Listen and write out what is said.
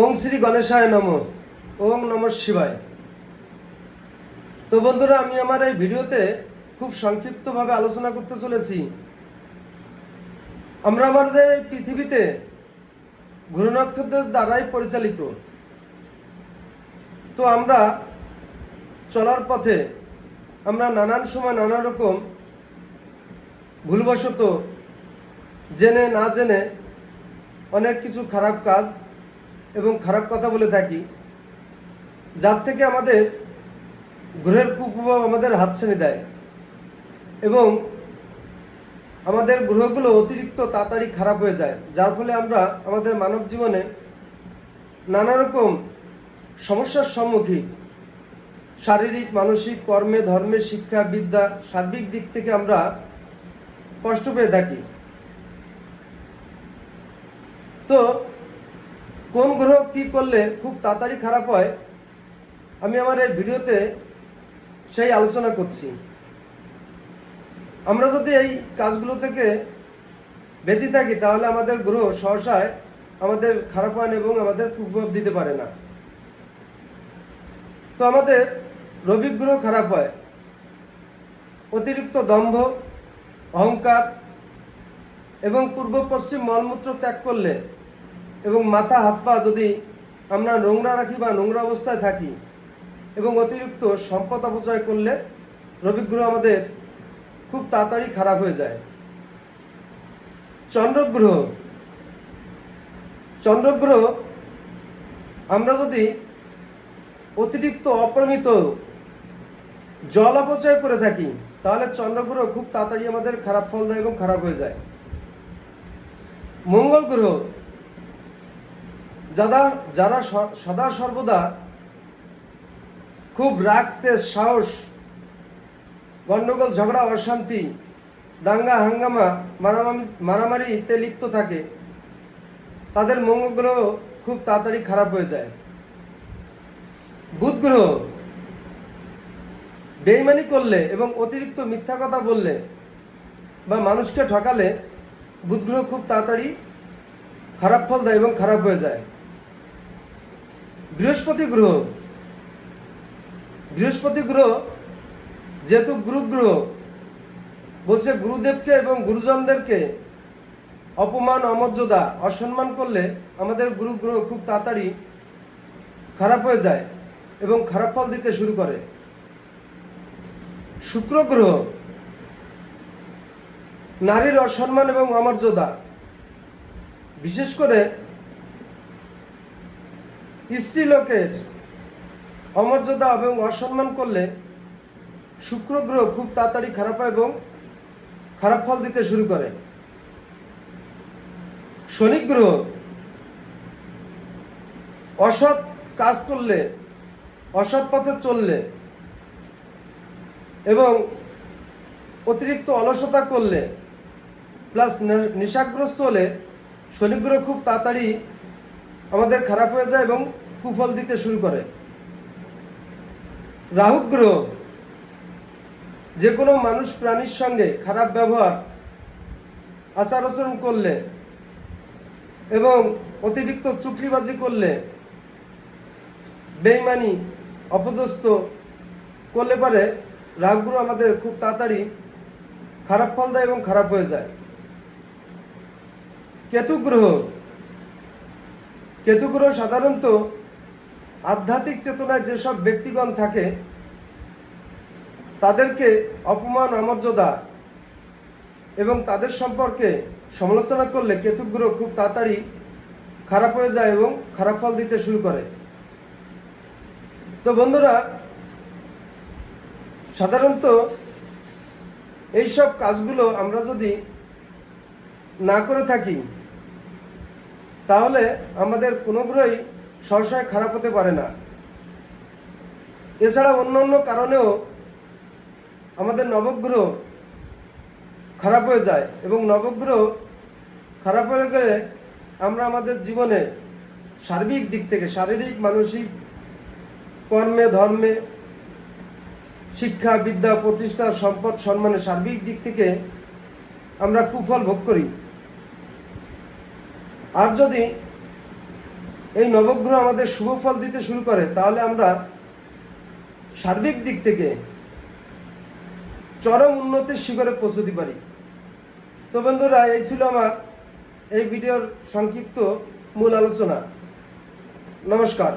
ওং শ্রী গণেশায় নম। ওং নম শিবায়। তো বন্ধুরা, আমি আমার এই ভিডিওতে খুব সংক্ষিপ্তভাবে আলোচনা করতে চলেছি। আমরা আমাদের এই পৃথিবীতে গ্রহ নক্ষত্রের দ্বারাই পরিচালিত। তো আমরা চলার পথে আমরা নানান সময় নানা রকম ভুলবশত জেনে না জেনে অনেক কিছু খারাপ কাজ এবং খারাপ কথা বলে থাকি, যার থেকে আমাদের গ্রহের কুপ্রভাব আমাদের হাতছানি দেয় এবং আমাদের গ্রহগুলো অতিরিক্ত তাড়াতাড়ি খারাপ হয়ে যায়, যার ফলে আমরা আমাদের মানব জীবনে নানা রকম সমস্যার সম্মুখীন। শারীরিক, মানসিক, কর্মে, ধর্মে, শিক্ষা, বিদ্যা, সার্বিক দিক থেকে আমরা কষ্ট পেয়ে থাকি। তো কোন গ্রহ কি করলে খুব তাড়াতাড়ি খারাপ হয়, আমি আমার এই ভিডিওতে সেই আলোচনা করছি। আমরা যদি এই কাজগুলো থেকে ব্যতি থাকি, তাহলে আমাদের গ্রহ সহসায় আমাদের খারাপ হয় এবং আমাদের কুপ্রভাব দিতে পারে না। তো আমাদের রবি গ্রহ খারাপ হয়, অতিরিক্ত দম্ভ, অহংকার এবং পূর্ব পশ্চিম মলমূত্র ত্যাগ করলে এবং মাথা, হাত, পা যদি আমরা নোংরা রাখি বা নোংরা অবস্থায় থাকি এবং অতিরিক্ত সম্পদ অপচয় করলে রবিগ্রহ আমাদের খুব তাড়াতাড়ি খারাপ হয়ে যায়। চন্দ্রগ্রহ। চন্দ্রগ্রহ আমরা যদি অতিরিক্ত অপরিমিত জল অপচয় করে থাকি, তাহলে চন্দ্রগ্রহ খুব তাড়াতাড়ি আমাদের খারাপ ফল দেয় এবং খারাপ হয়ে যায়। মঙ্গল গ্রহ। যারা যারা সদা সর্বদা খুব রাগতে সাহস, গন্ডগোল, ঝগড়া, অশান্তি, দাঙ্গা, হাঙ্গামা মারামারি মারামারিতে লিপ্ত থাকে, তাদের মঙ্গল গ্রহ খুব তাড়াতাড়ি খারাপ হয়ে যায়। বুধ গ্রহ বেইমানি করলে এবং অতিরিক্ত মিথ্যা কথা বললে বা মানুষকে ঠকালে বুধ গ্রহ খুব তাড়াতাড়ি খারাপ ফল দেয় এবং খারাপ হয়ে যায়। বৃহস্পতি গ্রহ। বৃহস্পতি গ্রহ যেহেতু গুরু গ্রহ বলছে গুরুদেবকে এবং গুরুজনদেরকে অপমান, অমর্যাদা, অসম্মান করলে আমাদের গুরু গ্রহ খুব তাড়াতাড়ি খারাপ হয়ে যায় এবং খারাপ ফল দিতে শুরু করে। শুক্র গ্রহ নারীর অসম্মান এবং অমর্যাদা। বিশেষ করে স্ত্রীলোকের অমর্যাদা এবং অসম্মান করলে শুক্র গ্রহ খুব তাড়াতাড়ি খারাপ হয় এবং খারাপ ফল দিতে শুরু করে। শনি গ্রহ অসৎ কাজ করলে, অসৎ পথে চললে এবং অতিরিক্ত অলসতা করলে প্লাস নেশাগ্রস্ত হলে শনিগ্রহ খুব তাড়াতাড়ি আমাদের খারাপ হয়ে যায় এবং কুফল দিতে শুরু করে। রাহু গ্রহ যে কোনো মানুষ প্রাণীর সঙ্গে খারাপ ব্যবহার আচার আচরণ করলে এবং অতিরিক্ত চুকলিবাজি করলে, বেইমানি, অপদস্থ করলে পারে রাহুগ্রহ আমাদের খুব তাড়াতাড়ি খারাপ ফল দেয় এবং খারাপ হয়ে যায়। কেতু গ্রহ সাধারণত আধ্যাত্মিক চেতনায় যেসব ব্যক্তিগণ থাকে, তাদেরকে অপমান, অমর্যাদা এবং তাদের সম্পর্কে সমালোচনা করলে কেতু গ্রহ খুব তাড়াতাড়ি খারাপ হয়ে যায় এবং খারাপ ফল দিতে শুরু করে। তো বন্ধুরা, সাধারণত এইসব কাজগুলো আমরা যদি না করে থাকি, তাহলে আমাদের কোনো গ্রহই সহসায় খারাপ হতে পারে না। এছাড়া অন্য অন্য কারণেও আমাদের নবগ্রহ খারাপ হয়ে যায় এবং নবগ্রহ খারাপ হয়ে গেলে আমরা আমাদের জীবনে সার্বিক দিক থেকে, শারীরিক, মানসিক কর্মে, ধর্মে, শিক্ষা, বিদ্যা, প্রতিষ্ঠা, সম্পদ, সম্মানে সার্বিক দিক থেকে আমরা কুফল ভোগ করি। আর যদি এই নবগ্রহ আমাদের শুভ ফল দিতে শুরু করে, তাহলে আমরা সার্বিক দিক থেকে চরম উন্নতির শিখরে পৌঁছতে পারি। তো বন্ধুরা, এই ছিল আমার এই ভিডিওর সংক্ষিপ্ত মূল আলোচনা। নমস্কার।